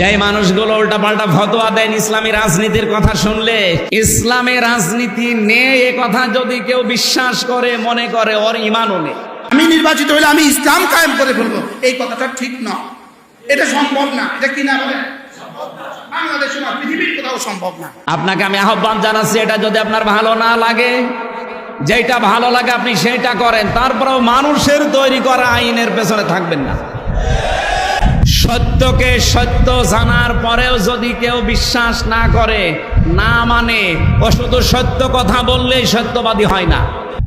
যে মানুষগুলো উল্টা পাল্টা ফতোয়া দেন ইসলামী রাজনীতির কথা শুনলে ইসলামী রাজনীতি নেই এ কথা যদি কেউ বিশ্বাস করে মনে করে ওর ইমানও নেই। আমি নির্বাচিত হলে আমি ইসলাম কায়েম করে ফেলব। এই কথাটা ঠিক নয় এটা সম্ভব না। এটা কি না বলে বাংলাদেশে পৃথিবীর কোথাও সম্ভব না। আপনাকে আমি আহ্বান জানাচ্ছি এটা যদি আপনার ভালো না লাগে যেটা ভালো লাগে আপনি সেটা করেন। তারপরেও মানুষের তৈরি করা আইনের পেছনে থাকবেন না। সত্যকে সত্য জানার পরেও যদি কেউ বিশ্বাস না করে, না মানে ও শুধু সত্য কথা বললেই সত্যবাদী হয় না।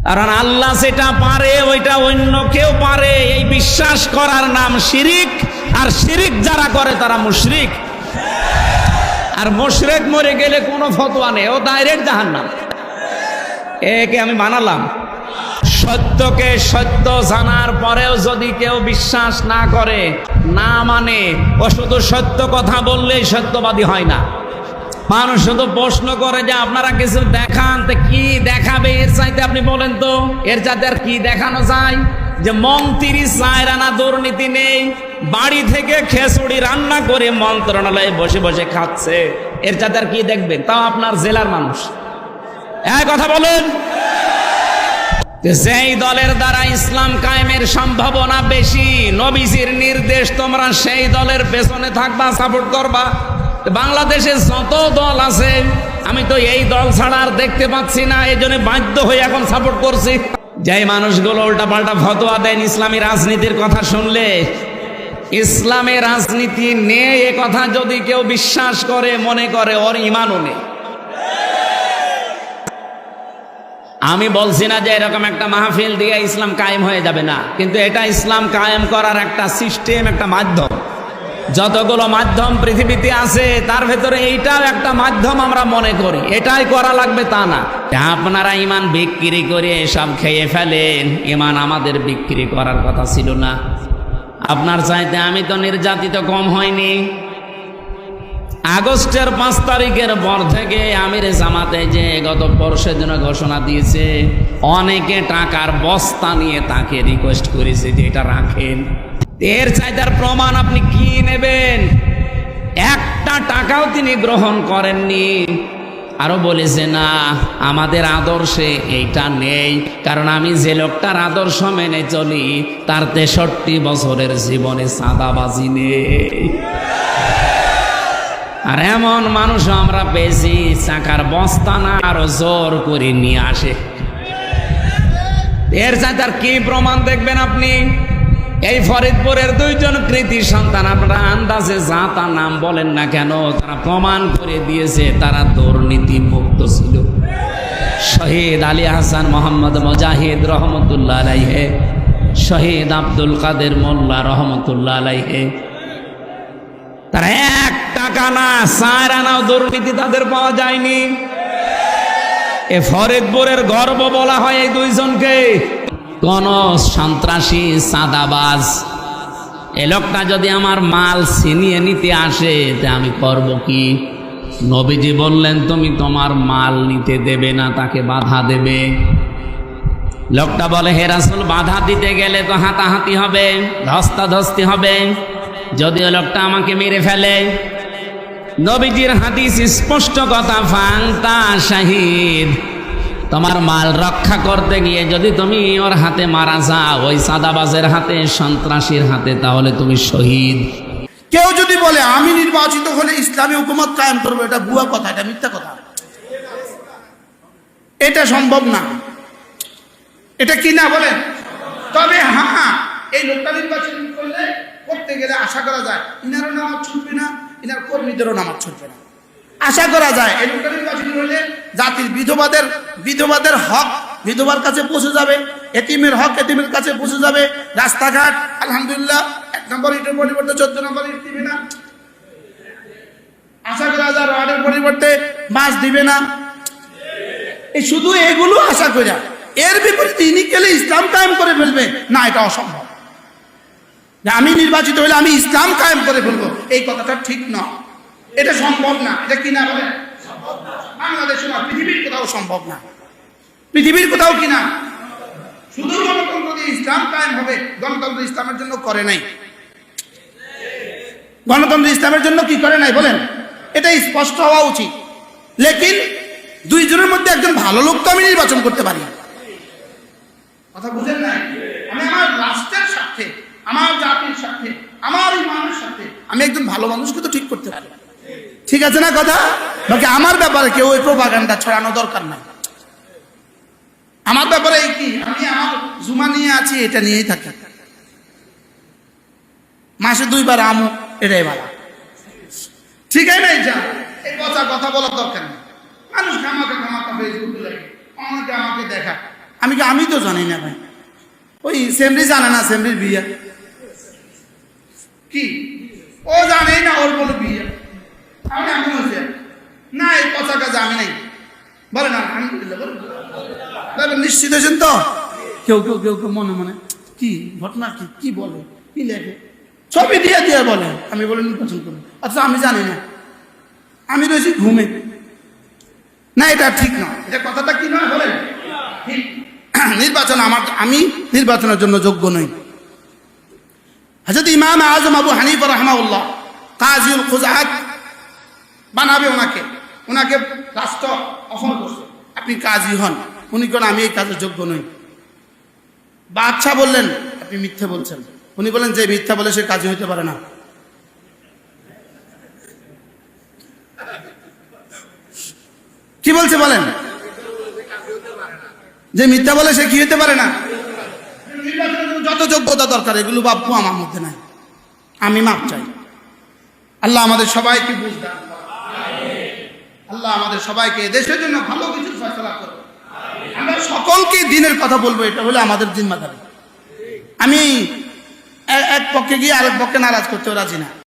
কারণ আল্লাহ যেটা পারে, ওইটা অন্য কেউ পারে। এই বিশ্বাস করার নাম শিরিক, আর শিরিক যারা করে তারা মুশরিক। আর মোশরেক মরে গেলে কোনো ফতোয়া নেই, ও ডাইরেক্ট জাহান্নাম। একে আমি বানালাম। সত্যকে সত্য জানার পরেও যদি কেউ বিশ্বাস না করে, না মানে ও শুধু সত্য কথা বললেই সত্যবাদী হয় না। মানুষ শুধু প্রশ্ন করে যে, আপনারা কিছু দেখান তো কি দেখাবে? এর চাইতে আপনি বলেন তো, এর চাইতে আর কি দেখানো যায়? যে মন্ত্রী চায়রানা দুর্নীতি নেই, বাড়ি থেকে খেসুড়ি রান্না করে মন্ত্রণালয়ে বসে বসে খাচ্ছে। এর চাইতে আর কি দেখবেন? তাও আপনার জেলার মানুষ। এক কথা বলেন। যেই দলের দ্বারা ইসলাম কায়েমের সম্ভাবনা বেশি, নবীজির নির্দেশ তোমরা সেই দলের পেছনে থাকবা সাপোর্ট করবা। বাংলাদেশে যত দল আছে, আমি তো এই দল ছাড়া আর দেখতে পাচ্ছি না, এই জন্য বাধ্য হয়ে এখন সাপোর্ট করছি। যেই মানুষগুলো উল্টা পাল্টা ফতোয়া দেন ইসলামী রাজনীতির কথা শুনলে, ইসলামে রাজনীতি নেই এ কথা যদি কেউ বিশ্বাস করে, মনে করে, ওর ইমানও নেই। আমি বলছি না যে এরকম একটা মাহফিল দিয়ে ইসলাম কায়েম হয়ে যাবে না, কিন্তু এটা ইসলাম কায়েম করার একটা সিস্টেম, একটা মাধ্যম। যতগুলো মাধ্যম পৃথিবীতে আছে, তার ভেতরে এইটাও একটা মাধ্যম আমরা মনে করি। এটাই করা লাগবে তা না। আপনারা ইমান বিক্রি করে সব খেয়ে ফেলেন, ইমান আমাদের বিক্রি করার কথা ছিল না। আপনার চাইতে আমি তো নির্যাতিত কম হয়নি। আগস্টের পাঁচ তারিখের পর থেকে আমির জামাতে যে গত পরশের জন্য ঘোষণা দিয়েছে, অনেকে টাকার বস্তা নিয়ে তাকে রিকোয়েস্ট করেছে যে এটা রাখেন। এর চাইতার প্রমাণ আপনি কি নেবেন? একটা টাকাও তিনি গ্রহণ করেননি। আরও বলেছে, না, আমাদের আদর্শে এইটা নেই। কারণ আমি যে লোকটার আদর্শ মেনে চলি, তার তেষট্টি বছরের জীবনে সাদাবাজি নেই। আর এমন মানুষ আমরা পেয়েছি, চাকার বস্তা না আরও জোর করে নিয়ে আসে। এর চাইতে আর কি প্রমাণ দেখবেন আপনি? এই ফরিদপুরের দুইজন কৃতি সন্তান, আপনারা আন্দাজে যা তা নাম বলেন না কেন, তারা প্রমাণ করে দিয়েছে, তারা দুর্নীতি মুক্ত ছিল। শহীদ আলী হাসান মোহাম্মদ মুজাহিদ রহমতুল্লাহ আলাইহে, শহীদ আব্দুল কাদের মোল্লা রহমতুল্লাহ আলাইহে। তারা টাকা না দুর্নীতি তাদের পাওয়া যায়নি। এ ফরিদপুরের গর্ব বলা হয় এই দুইজনকে। কোন সন্ত্রাসী, সাদাবাজ, এ লোকটা যদি আমার মাল ছিনিয়ে নিতে আসে, তা আমি করব কি? নবীজি বললেন, তুমি তোমার মাল নিতে দেবে না, তাকে বাধা দেবে। লোকটা বলে, হে রাসুল, বাধা দিতে গেলে তো হাতাহাতি হবে, ধস্তাধস্তি হবে। যদিও লোকটা আমাকে মেরে ফেলে নবীজির হাদিস স্পষ্ট কথা ফাংতা শাহিদ, তোমার মাল রক্ষা করতে গিয়ে যদি তুমি ওর হাতে মারা যাও, ওই সাদাবাজের হাতে, সন্ত্রাসীর হাতে, তাহলে তুমি শহীদ। কেউ যদি বলে, আমি নির্বাচিত হলে ইসলামী হুকুমত কায়েম করব এটা ভুয়া কথা, এটা মিথ্যা কথা। এটা সম্ভব না। এটা কি না বলেন তবে হ্যাঁ এই লোকটা নির্বাচন করলে করতে গেলে আশা করা যায় ইনারও নামাজ ছুটবে না ইনার কর্মীদেরও নামাজ ছুটবে না। আশা করা যায় হলে জাতির বিধবাদের বিধবাদের হক বিধবার কাছে পৌঁছে যাবে, এতিমের হক এতিমের কাছে পৌঁছে যাবে, রাস্তাঘাট, আলহামদুলিল্লাহ, এক নম্বর ইটের পরিবর্তে, চোদ্দ নম্বর ইট দিবে না। আশা করা যায় রডের পরিবর্তে মাছ দিবে না। এই শুধু এগুলো আশা করা। এর বিপরীতে ইনি গেলে ইসলাম কায়েম করে ফেলবে। না, এটা অসম্ভব। আমি নির্বাচিত হলে আমি ইসলাম কায়েম করে ফেলব। এই কথাটা ঠিক নয় এটা সম্ভব না। এটা কি না বলে? বাংলাদেশে না পৃথিবীর কোথাও সম্ভব না। পৃথিবীর কোথাও কি না? শুধু গণতন্ত্র দিয়ে ইসলাম কায়েম হবে, গণতন্ত্র ইসলামের জন্য করে নাই। গণতন্ত্র ইসলামের জন্য কি করে নাই বলেন? এটা স্পষ্ট হওয়া উচিত। লেকিন দুইজনের মধ্যে একজন ভালো লোক তো আমি নির্বাচন করতে পারি। কথা বুঝেন নাই? আমি আমার রাষ্ট্রের স্বার্থে, আমার জাতির স্বার্থে আমার আমি একজন ভালো মানুষকে তো ঠিক করতে পারি। ঠিক আছে না কথা? বাকি আমার ব্যাপারে কেউ ওই প্রভাগান্ডা ছড়ানো দরকার নাই। আমার ব্যাপারে কি? আমি আমার জুমা নিয়ে আছি, এটা নিয়েই থাকি। মাসে দুইবার আমু, এটাই ভালো। ঠিক আছে নাই যা। এই কথা কথা বলার দরকার নেই। মানুষ খামাকা খামাকা ফেসবুকে লাগে। আমাকে দেখা। আমি কি আমি তো জানি না ভাই। ওই সেমরি জানে না, সেমরির বিয়ে। কি? ও জানেই না ওর বলে বিয়ে। আমি এমন হয়েছে। না এই পচা কাজে আমি নাই। বলে না আলহামদুলিল্লাহ বলেন বলেন, নিশ্চিত হয়েছেন তো? কেউ কেউ কেউ কেউ মনে মনে কি ঘটনা কি কি বলে কি লেখে? ছবি দিয়ে দিয়ে বলে আমি বলে নির্বাচন করব। অথচ আমি জানি না। আমি রয়েছি ঘুমে। না এটা ঠিক নয় এটা কথাটা কি নয় বলেন। ঠিক। নির্বাচন আমার আমি নির্বাচনের জন্য যোগ্য নই। হাজরত ইমাম আজম আবু হানিফ রহমাউল্লাহ কাজিউল খুজাত বানাবে ওনাকে। ওনাকে রাষ্ট্র অফার করছে। আপনি কাজী হন। উনি কোন আমি এই কাজের যোগ্য নই। বাদশাহ বললেন, আপনি মিথ্যে বলছেন। উনি বলেন যে মিথ্যা বলে সে কাজী হইতে পারে না। কি বলছে বলেন? যে মিথ্যা বলে সে কি হতে পারে না? নির্বাচনের তো যোগ্যতা দরকার, এগুলো বাপু আমার মধ্যে নাই। আমি মাপ চাই। আল্লাহ আমাদের সবাইকে বুঝদান আল্লাহ আমাদের সবাইকে দেশের জন্য ভালো কিছু ফয়সলা করো আমরা সকলকে দিনের কথা বলব, এটা হলে আমাদের জিম্মাদারি। আমি এক পক্ষে গিয়ে আরেক পক্ষে নারাজ করতেও রাজি না।